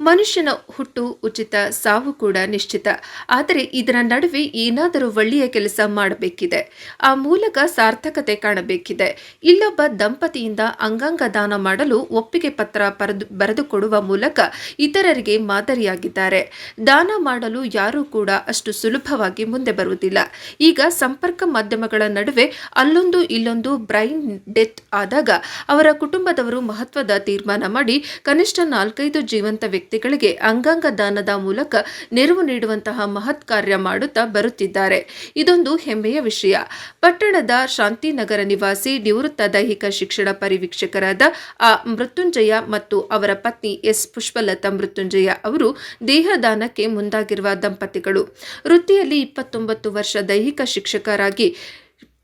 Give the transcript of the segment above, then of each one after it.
ಮನುಷ್ಯನ ಹುಟ್ಟು, ಉಚಿತ, ಸಾವು ಕೂಡ ನಿಶ್ಚಿತ. ಆದರೆ ಇದರ ನಡುವೆ ಏನಾದರೂ ಒಳ್ಳೆಯ ಕೆಲಸ ಮಾಡಬೇಕಿದೆ. ಆ ಮೂಲಕ ಸಾರ್ಥಕತೆ ಕಾಣಬೇಕಿದೆ. ಇಲ್ಲೊಬ್ಬ ದಂಪತಿಯಿಂದ ಅಂಗಾಂಗ ದಾನ ಮಾಡಲು ಒಪ್ಪಿಗೆ ಪತ್ರ ಬರೆದು ಬರೆದುಕೊಡುವ ಮೂಲಕ ಇತರರಿಗೆ ಮಾದರಿಯಾಗಿದ್ದಾರೆ. ದಾನ ಮಾಡಲು ಯಾರೂ ಕೂಡ ಅಷ್ಟು ಸುಲಭವಾಗಿ ಮುಂದೆ ಬರುವುದಿಲ್ಲ. ಈಗ ಸಂಪರ್ಕ ಮಾಧ್ಯಮಗಳ ನಡುವೆ ಅಲ್ಲೊಂದು ಇಲ್ಲೊಂದು ಬ್ರೈನ್ ಡೆತ್ ಆದಾಗ ಅವರ ಕುಟುಂಬದವರು ಮಹತ್ವದ ತೀರ್ಮಾನ ಮಾಡಿ ಕನಿಷ್ಠ ನಾಲ್ಕೈದು ಜೀವಂತ ವ್ಯಕ್ತಿಗಳಿಗೆ ಅಂಗಾಂಗ ದಾನದ ಮೂಲಕ ನೆರವು ನೀಡುವಂತಹ ಮಹತ್ ಕಾರ್ಯ ಮಾಡುತ್ತಾ ಬರುತ್ತಿದ್ದಾರೆ. ಇದೊಂದು ಹೆಮ್ಮೆಯ ವಿಷಯ. ಪಟ್ಟಣದ ಶಾಂತಿನಗರ ನಿವಾಸಿ, ನಿವೃತ್ತ ದೈಹಿಕ ಶಿಕ್ಷಣ ಪರಿವೀಕ್ಷಕರಾದ ಆ ಮೃತ್ಯುಂಜಯ ಮತ್ತು ಅವರ ಪತ್ನಿ ಎಸ್ ಪುಷ್ಪಲತಾ ಮೃತ್ಯುಂಜಯ ಅವರು ದೇಹದಾನಕ್ಕೆ ಮುಂದಾಗಿರುವ ದಂಪತಿಗಳು. ವೃತ್ತಿಯಲ್ಲಿ ಇಪ್ಪತ್ತೊಂಬತ್ತು ವರ್ಷ ದೈಹಿಕ ಶಿಕ್ಷಕರಾಗಿ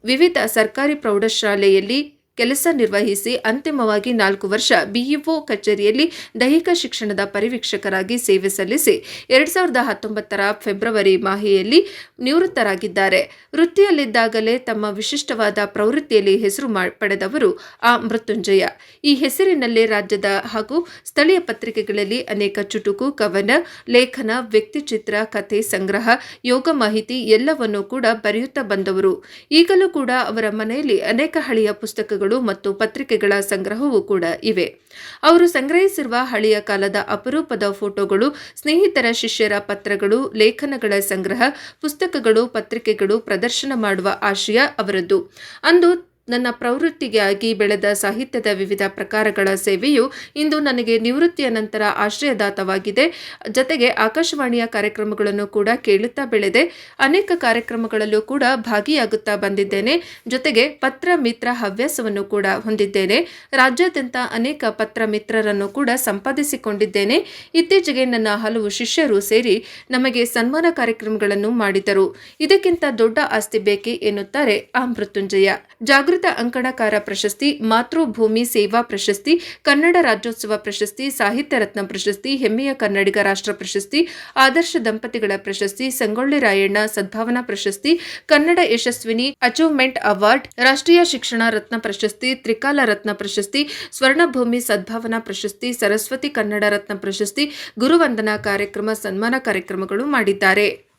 ವಿವಿಧ ಸರ್ಕಾರಿ ಪ್ರೌಢಶಾಲೆಯಲ್ಲಿ ಕೆಲಸ ನಿರ್ವಹಿಸಿ ಅಂತಿಮವಾಗಿ ನಾಲ್ಕು ವರ್ಷ ಬಿಇಒ ಕಚೇರಿಯಲ್ಲಿ ದೈಹಿಕ ಶಿಕ್ಷಣದ ಪರಿವೀಕ್ಷಕರಾಗಿ ಸೇವೆ ಸಲ್ಲಿಸಿ ಎರಡ್ ಸಾವಿರದ ಹತ್ತೊಂಬತ್ತರ ಫೆಬ್ರವರಿ ಮಾಹೆಯಲ್ಲಿ ನಿವೃತ್ತರಾಗಿದ್ದಾರೆ. ವೃತ್ತಿಯಲ್ಲಿದ್ದಾಗಲೇ ತಮ್ಮ ವಿಶಿಷ್ಟವಾದ ಪ್ರವೃತ್ತಿಯಲ್ಲಿ ಹೆಸರು ಪಡೆದವರು ಆ ಮೃತ್ಯುಂಜಯ. ಈ ಹೆಸರಿನಲ್ಲೇ ರಾಜ್ಯದ ಹಾಗೂ ಸ್ಥಳೀಯ ಪತ್ರಿಕೆಗಳಲ್ಲಿ ಅನೇಕ ಚುಟುಕು, ಕವನ, ಲೇಖನ, ವ್ಯಕ್ತಿಚಿತ್ರ, ಕಥೆ ಸಂಗ್ರಹ, ಯೋಗ ಮಾಹಿತಿ ಎಲ್ಲವನ್ನೂ ಕೂಡ ಬರೆಯುತ್ತಾ ಬಂದವರು. ಈಗಲೂ ಕೂಡ ಅವರ ಮನೆಯಲ್ಲಿ ಅನೇಕ ಹಳೆಯ ಪುಸ್ತಕಗಳು ಮತ್ತು ಪತ್ರಿಕೆಗಳ ಸಂಗ್ರಹವೂ ಕೂಡ ಇವೆ. ಅವರು ಸಂಗ್ರಹಿಸಿರುವ ಹಳೆಯ ಕಾಲದ ಅಪರೂಪದ ಫೋಟೋಗಳು, ಸ್ನೇಹಿತರ ಶಿಷ್ಯರ ಪತ್ರಗಳು, ಲೇಖನಗಳ ಸಂಗ್ರಹ, ಪುಸ್ತಕಗಳು, ಪತ್ರಿಕೆಗಳು ಪ್ರದರ್ಶನ ಮಾಡುವ ಆಶಯ ಅವರದ್ದು. ಅಂದು ನನ್ನ ಪ್ರವೃತ್ತಿಗಾಗಿ ಬೆಳೆದ ಸಾಹಿತ್ಯದ ವಿವಿಧ ಪ್ರಕಾರಗಳ ಸೇವೆಯು ಇಂದು ನನಗೆ ನಿವೃತ್ತಿಯ ನಂತರ ಆಶ್ರಯದಾತವಾಗಿದೆ. ಜೊತೆಗೆ ಆಕಾಶವಾಣಿಯ ಕಾರ್ಯಕ್ರಮಗಳನ್ನು ಕೂಡ ಕೇಳುತ್ತಾ ಬೆಳೆದೆ. ಅನೇಕ ಕಾರ್ಯಕ್ರಮಗಳಲ್ಲೂ ಕೂಡ ಭಾಗಿಯಾಗುತ್ತಾ ಬಂದಿದ್ದೇನೆ. ಜೊತೆಗೆ ಪತ್ರ ಮಿತ್ರ ಹವ್ಯಾಸವನ್ನು ಕೂಡ ಹೊಂದಿದ್ದೇನೆ. ರಾಜ್ಯಾದ್ಯಂತ ಅನೇಕ ಪತ್ರ ಮಿತ್ರರನ್ನು ಕೂಡ ಸಂಪಾದಿಸಿಕೊಂಡಿದ್ದೇನೆ. ಇತ್ತೀಚೆಗೆ ನನ್ನ ಹಲವು ಶಿಷ್ಯರು ಸೇರಿ ನಮಗೆ ಸನ್ಮಾನ ಕಾರ್ಯಕ್ರಮಗಳನ್ನು ಮಾಡಿದರು. ಇದಕ್ಕಿಂತ ದೊಡ್ಡ ಆಸ್ತಿ ಬೇಕೆ ಎನ್ನುತ್ತಾರೆ ಆ ಮೃತ್ಯುಂಜಯ. ಜಾಗೃತ ಅಂಕಣಕಾರ ಪ್ರಶಸ್ತಿ, ಮಾತೃಭೂಮಿ ಸೇವಾ ಪ್ರಶಸ್ತಿ, ಕನ್ನಡ ರಾಜ್ಯೋತ್ಸವ ಪ್ರಶಸ್ತಿ, ಸಾಹಿತ್ಯ ರತ್ನ ಪ್ರಶಸ್ತಿ, ಹೆಮ್ಮೆಯ ಕನ್ನಡಿಗ ರಾಷ್ಟ್ರ ಪ್ರಶಸ್ತಿ, ಆದರ್ಶ ದಂಪತಿಗಳ ಪ್ರಶಸ್ತಿ, ಸಂಗೊಳ್ಳಿ ರಾಯಣ್ಣ ಸದ್ಭಾವನಾ ಪ್ರಶಸ್ತಿ, ಕನ್ನಡ ಯಶಸ್ವಿನಿ ಅಚೀವ್ಮೆಂಟ್ ಅವಾರ್ಡ್, ರಾಷ್ಟ್ರೀಯ ಶಿಕ್ಷಣ ರತ್ನ ಪ್ರಶಸ್ತಿ, ತ್ರಿಕಾಲ ರತ್ನ ಪ್ರಶಸ್ತಿ, ಸ್ವರ್ಣಭೂಮಿ ಸದ್ಭಾವನಾ ಪ್ರಶಸ್ತಿ, ಸರಸ್ವತಿ ಕನ್ನಡ ರತ್ನ ಪ್ರಶಸ್ತಿ, ಗುರುವಂದನಾ ಕಾರ್ಯಕ್ರಮ, ಸನ್ಮಾನ ಕಾರ್ಯಕ್ರಮಗಳು ಮಾಡಿದ್ದಾರೆ.